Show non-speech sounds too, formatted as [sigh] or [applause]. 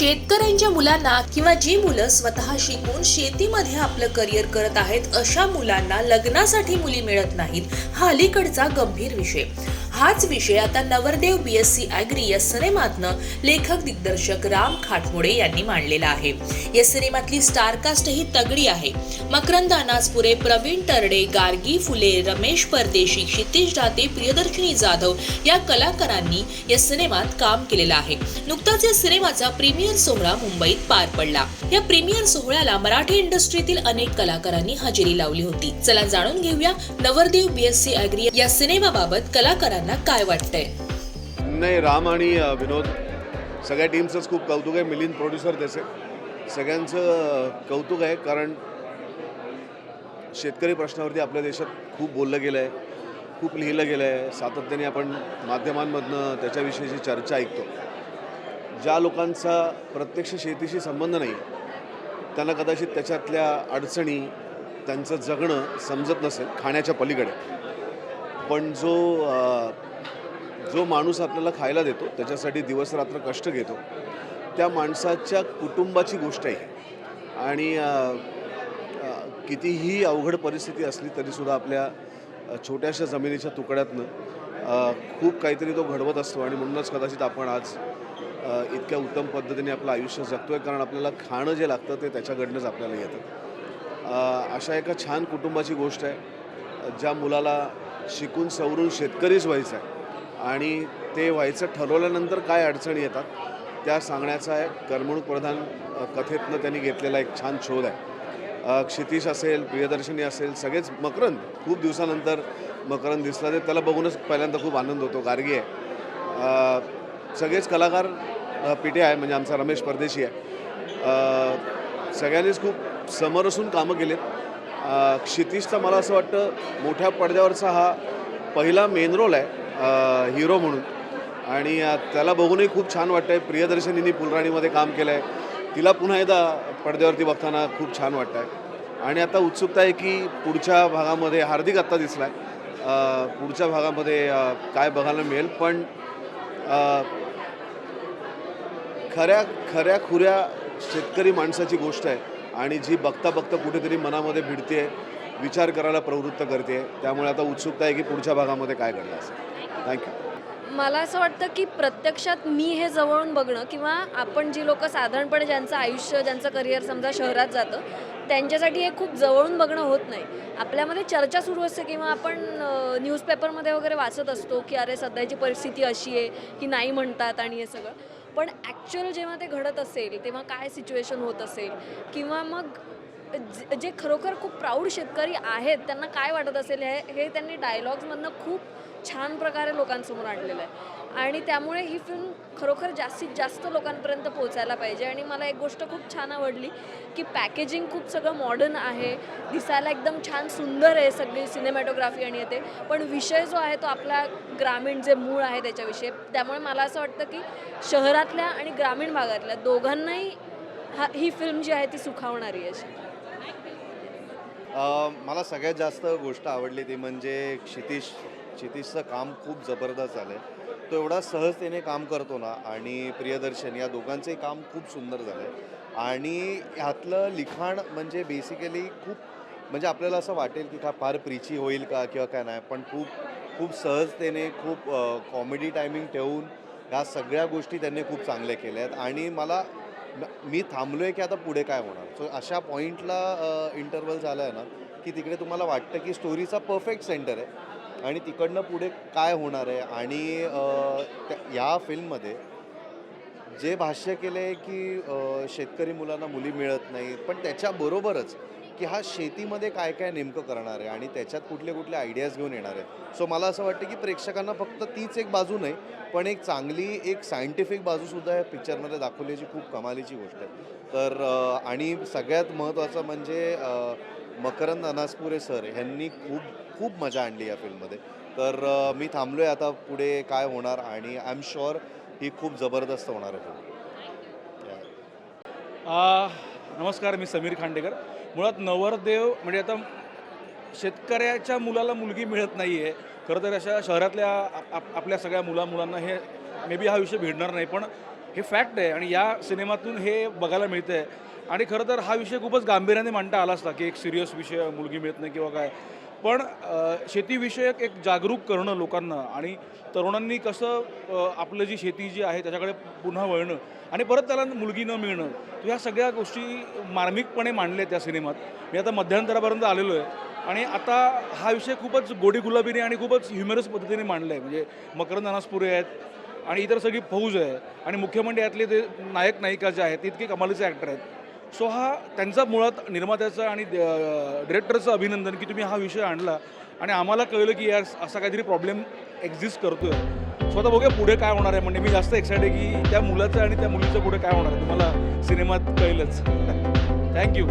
शेतकऱ्यांच्या मुलांना किंवा जी मुलं स्वतः शिकून शेतीमध्ये आपलं करिअर करत आहेत अशा मुलांना लग्नासाठी मुली मिळत नाहीत हा अलीकडचा गंभीर विषय. हाच विषय आता नवरदेव बी एस सी ॲग्री या सिनेमातनं लेखक दिग्दर्शक राम खाटमोडे यांनी मांडलेला आहे. या सिनेमातली स्टारकास्ट ही तगडी आहे. मकरंद अनासपुरे प्रवीण तरडे गार्गी फुले रमेश परदेशी क्षितिश दाते प्रियदर्शिनी जाधव या कलाकारांनी या सिनेमात काम केलेलं आहे. नुकताच या सिनेमाचा प्रीमियर सोहळा मुंबईत पार पडला. या प्रीमियर सोहळ्याला मराठी इंडस्ट्रीतील अनेक कलाकारांनी हजेरी लावली होती. चला जाणून घेऊया नवरदेव बी एस सी अॅग्री या सिनेमाबाबत कलाकारांना काय वाटतंय? नाही राम आणि विनोद सगळ्या टीमचंच खूप कौतुक आहे. मिलिंद प्रोड्युसर त्याचे. सगळ्यांचं कौतुक आहे कारण शेतकरी प्रश्नावरती आपल्या देशात खूप बोललं गेलं आहे खूप लिहिलं गेलं आहे सातत्याने आपण माध्यमांमधनं त्याच्याविषयीची चर्चा ऐकतो. ज्या लोकांचा प्रत्यक्ष शेतीशी संबंध नाही त्यांना कदाचित त्याच्यातल्या अडचणी त्यांचं जगणं समजत नसेल खाण्याच्या पलीकडे. पण जो जो माणूस आपल्याला खायला देतो त्याच्यासाठी दिवसरात्र कष्ट घेतो त्या माणसाच्या कुटुंबाची गोष्ट आहे आणि कितीही अवघड परिस्थिती असली तरीसुद्धा आपल्या छोट्याशा जमिनीच्या तुकड्यातनं खूप काहीतरी तो घडवत असतो. आणि म्हणूनच कदाचित आपण आज इतक्या उत्तम पद्धतीने आपलं आयुष्य जगतो आहे कारण आपल्याला खाणं जे लागतं ते त्याच्याकडनंच आपल्याला येतं. अशा एका छान कुटुंबाची गोष्ट आहे ज्या मुलाला शिकून सवरून शेतकरीच व्हायचं आहे. आणि ते व्हायचं ठरवल्यानंतर काय अडचणी येतात त्या सांगण्याचा एक करमणूक प्रधान कथेतनं त्यांनी घेतलेला एक छान शोध आहे. क्षितिश असेल प्रियदर्शनी असेल सगळेच मकरंद. खूप दिवसानंतर मकरंद दिसला ते त्याला बघूनच पहिल्यांदा खूप आनंद होतो गार्गी आहे. सगळेच कलाकार पिटे आहे म्हणजे आमचा रमेश परदेशी आहे. सगळ्यांनीच खूप समरसून कामं केलेत. क्षितिशचा मला असं वाटतं मोठ्या पडद्यावरचा हा पहिला मेन रोल आहे हिरो म्हणून. आणि त्याला बघूनही खूप छान वाटतं आहे प्रियदर्शनीनी फुलराणीमध्ये काम केलं आहे तिला पुन्हा एकदा पडद्यावरती बघताना खूप छान वाटतं आहे आणि आता उत्सुकता आहे की पुढच्या भागामध्ये हार्दिक आत्ता दिसला आहे पुढच्या भागामध्ये काय बघायला मिळेल. पण खऱ्या खऱ्या खुऱ्या शेतकरी माणसाची गोष्ट आहे. आणि जी बघता बघता कुठेतरी मनामध्ये भिडते विचार करायला प्रवृत्त करते त्यामुळे आता उत्सुकता आहे की पुढच्या भागामध्ये काय घडलं असेल. थँक्यू मला असं वाटतं की प्रत्यक्षात मी हे जवळून बघणं किंवा आपण जी लोक साधारणपणे ज्यांचं आयुष्य ज्यांचं करिअर समजा शहरात जातं त्यांच्यासाठी हे खूप जवळून बघणं होत नाही. आपल्यामध्ये चर्चा सुरू असते किंवा आपण न्यूजपेपरमध्ये वगैरे वाचत असतो की अरे सध्याची परिस्थिती अशी आहे की नाही म्हणतात आणि हे सगळं. पण ॲक्च्युअल जेव्हा ते घडत असेल तेव्हा काय सिच्युएशन होत असेल? किंवा मग जे जे खरोखर खूप प्राऊड शेतकरी आहेत त्यांना काय वाटत असेल हे हे त्यांनी डायलॉग्समधनं खूप छान प्रकारे लोकांसमोर आणलेलं आहे. आणि त्यामुळे ही फिल्म खरोखर जास्तीत जास्त लोकांपर्यंत पोहोचायला पाहिजे. आणि मला एक गोष्ट खूप छान आवडली की पॅकेजिंग खूप सगळं मॉडर्न आहे. दिसायला एकदम छान सुंदर आहे सगळी सिनेमॅटोग्राफी आणि येते पण विषय जो आहे तो आपला ग्रामीण जे मूळ आहे त्याच्याविषयी. त्यामुळे मला असं वाटतं की शहरातल्या आणि ग्रामीण भागातल्या दोघांनाही हा ही फिल्म जी आहे ती सुखावणारी आहे. अशी मला सगळ्यात जास्त गोष्ट आवडली ती म्हणजे क्षितिश. क्षितिशचं काम खूप जबरदस्त झालं आहे तो एवढा सहजतेने काम करतो ना आणि प्रियदर्शन या दोघांचे काम खूप सुंदर झालं आहे आणि ह्यातलं लिखाण म्हणजे बेसिकली खूप म्हणजे आपल्याला असं वाटेल की का फार प्रीची होईल का किंवा काय नाही पण खूप खूप सहजतेने खूप कॉमेडी टायमिंग ठेवून ह्या सगळ्या गोष्टी त्यांनी खूप चांगल्या केल्या आहेत आणि मला मी थांबलो आहे की आता पुढे काय होणार? सो अशा पॉईंटला इंटरवल झाला आहे ना की तिकडे तुम्हाला वाटतं की स्टोरीचा परफेक्ट सेंटर आहे आणि तिकडनं पुढे काय होणार आहे? आणि ह्या फिल्ममध्ये जे भाष्य केलं आहे की शेतकरी मुलांना मुली मिळत नाहीत पण त्याच्याबरोबरच की हा शेतीमध्ये काय काय नेमकं करणार आहे आणि त्याच्यात कुठले कुठले आयडियाज घेऊन येणार आहे सो मला असं वाटतं की प्रेक्षकांना फक्त तीच एक बाजू नाही पण एक चांगली एक सायंटिफिक बाजूसुद्धा या पिक्चरमध्ये दाखवल्याची खूप कमालीची गोष्ट आहे. तर आणि सगळ्यात महत्त्वाचं म्हणजे मकरंद अनासपुरे सर ह्यांनी खूप खूप मजा आणली या फिल्ममध्ये तर मी थांबलो आहे आता पुढे काय होणार आणि आय एम शुअर ही खूप जबरदस्त होणार आहे नमस्कार मी समीर खांडेकर. मुळात नवरदेव म्हणजे आता शेतकऱ्याच्या मुलाला मुलगी मिळत नाही आहे खरं तर अशा शहरातल्या आप- आपल्या सगळ्या मुला मुलांना हे मे बी हा विषय भिडणार नाही पण हे फॅक्ट आहे आणि या सिनेमातून हे बघायला मिळतं आहे आणि खरं तर हा विषय खूपच गांभीर्याने मांडता आला असता की एक सिरियस विषय मुलगी मिळत नाही किंवा काय. पण शेतीविषयक एक जागरूक करणं लोकांना आणि तरुणांनी कसं आपलं जी शेती जी आहे त्याच्याकडे पुन्हा वळणं आणि परत त्याला मुलगी न मिळणं ह्या सगळ्या गोष्टी मार्मिकपणे मांडल्या त्या सिनेमात. मी आता मध्यंतरापर्यंत आलेलो आहे आणि आता हा विषय खूपच गोडी गुलाबीने आणि खूपच ह्युमरस पद्धतीने मांडला आहे. म्हणजे मकरंद अनासपुरे आहेत आणि इतर सगळी फौज आहे आणि मुख्य म्हणजे यातले ते नायक नायिका जे आहेत इतके कमालीचे ॲक्टर आहेत. सो हा त्यांचा मुळात निर्मात्याचं आणि डिरेक्टरचं अभिनंदन की तुम्ही हा विषय आणला. आणि आम्हाला कळलं की यार असा काहीतरी प्रॉब्लेम एक्झिस्ट करतोय. सो आता बघूया पुढे काय होणार आहे. म्हणजे मी जास्त एक्सायटेड आहे की त्या मुलाचं आणि त्या मुलीचं पुढे काय होणार आहे. तुम्हाला सिनेमात कळलंच. [laughs] थँक्यू